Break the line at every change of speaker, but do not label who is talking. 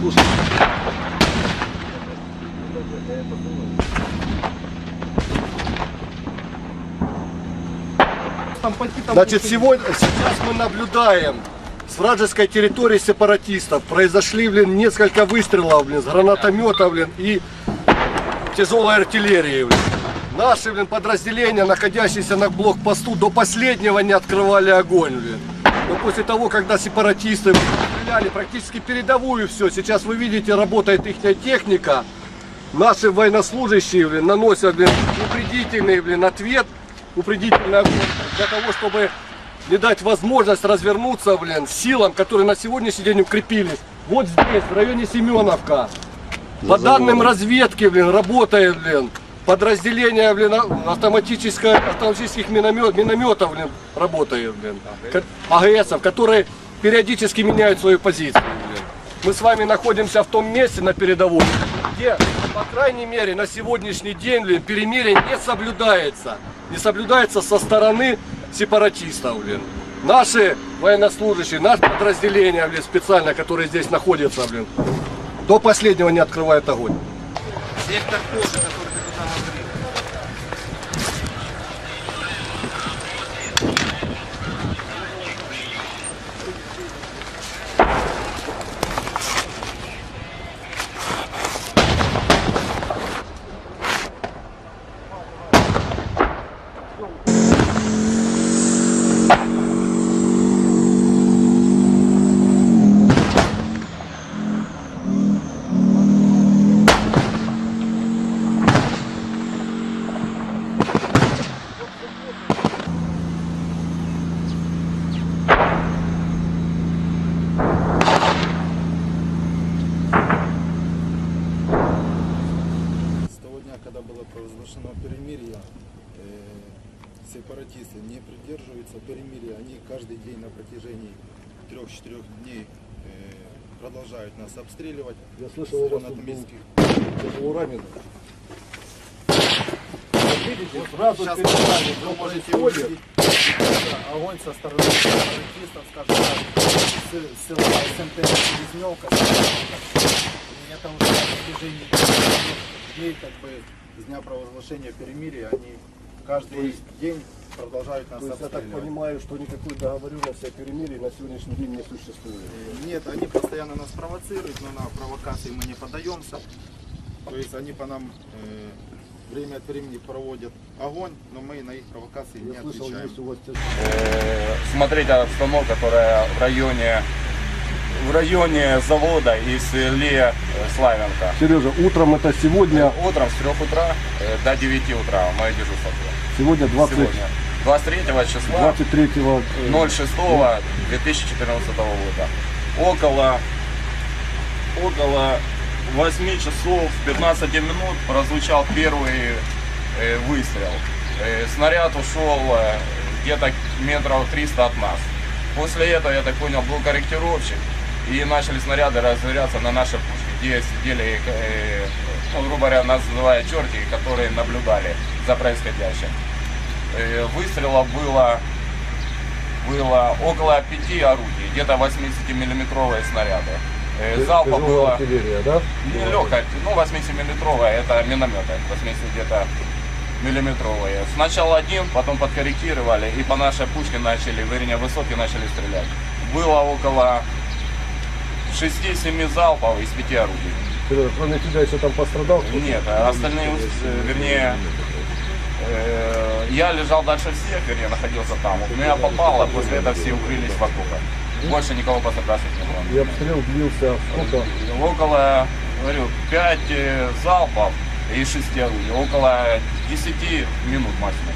Слушай.
Там пойти, там
Значит, сегодня, сейчас мы наблюдаем с вражеской территории сепаратистов. Произошли, блин, несколько выстрелов, блин, с гранатомета, блин, и тяжелой артиллерии, блин. Наши, блин, подразделения, находящиеся на блокпосту, до последнего не открывали огонь, блин. Но после того, когда сепаратисты стреляли практически передовую все, сейчас вы видите, работает их техника. Наши военнослужащие, блин, наносят, блин, упредительный, блин, ответ, упредительный огонь для того, чтобы не дать возможность развернуться, блин, силам, которые на сегодняшний день укрепились. Вот здесь, в районе Семеновка. По данным разведки, блин, работает, блин, подразделение, блин, а- автоматическое, автоматических миномет, минометов, блин, работает, блин. АГСов, которые периодически меняют свою позицию, блин. Мы с вами находимся в том месте на передовой, где, по крайней мере, на сегодняшний день, блин, перемирие не соблюдается. Не соблюдается со стороны сепаратистов, блин. Наши военнослужащие, наше подразделение, блин, специально, которые здесь находятся, блин, до последнего не открывают огонь.
Сектор кожи, который ты туда говорил.
С того дня, когда было провозглашено перемирие, э, сепаратисты не придерживаются перемирия. Они каждый день на протяжении трех-четырех дней э, продолжают нас обстреливать.
Я слышал, у вас тут был тяжело раненый. Вот видите, сразу
Сейчас
перед нами
вы можете увидеть огонь со стороны сепаратистов, скажем так, села СМТ Селезневка. И это уже на протяжении дней, как бы, с дня провозглашения перемирия, они каждый день продолжают нас
То есть я так понимаю, что никакой договоренности о перемирии на сегодняшний день не существует.
Нет, они постоянно нас провоцируют, но на провокации мы не поддаемся. То есть они по нам э, время от времени проводят огонь, но мы на их провокации не
Я слышал,
отвечаем.
есть у вас
э, смотреть обстановку, которая в районе в районе завода и в селе э, Славянка.
Сережа, утром это сегодня,
Утром с 3 утра э, до 9 утра мое дежурство.
Сегодня 20,
Сегодня. 23 числа
23 э,
06 2014 года. Около, около 8 часов 15 минут прозвучал первый э, выстрел. Э, снаряд ушел э, где-то метров 300 от нас. После этого, я так понял, был корректировщик, и начали снаряды разверяться на наши пушки, где сидели, э, ну, грубо говоря, называя черти, которые наблюдали за происходящим. Э, выстрелов было было около пяти орудий, где-то 80-миллиметровые снаряды. Э, Залпа было
артиллерия, да?
не легкая, ну 80-миллиметровая, это минометы, 80 где-то миллиметровые. Сначала один, потом подкорректировали и по нашей пушке начали, вернее высоки начали стрелять. Было около 6-7 залпов из 5 орудий.
Сережа, кроме тебя еще там пострадал?
Нет, а остальные, вернее, я лежал дальше всех, вернее, находился там. У меня попало, после этого все укрылись в окопах. Больше никого пострадавших не было.
И обстрел длился сколько?
Около, говорю, 5 залпов и 6 орудий. Около 10 минут максимум.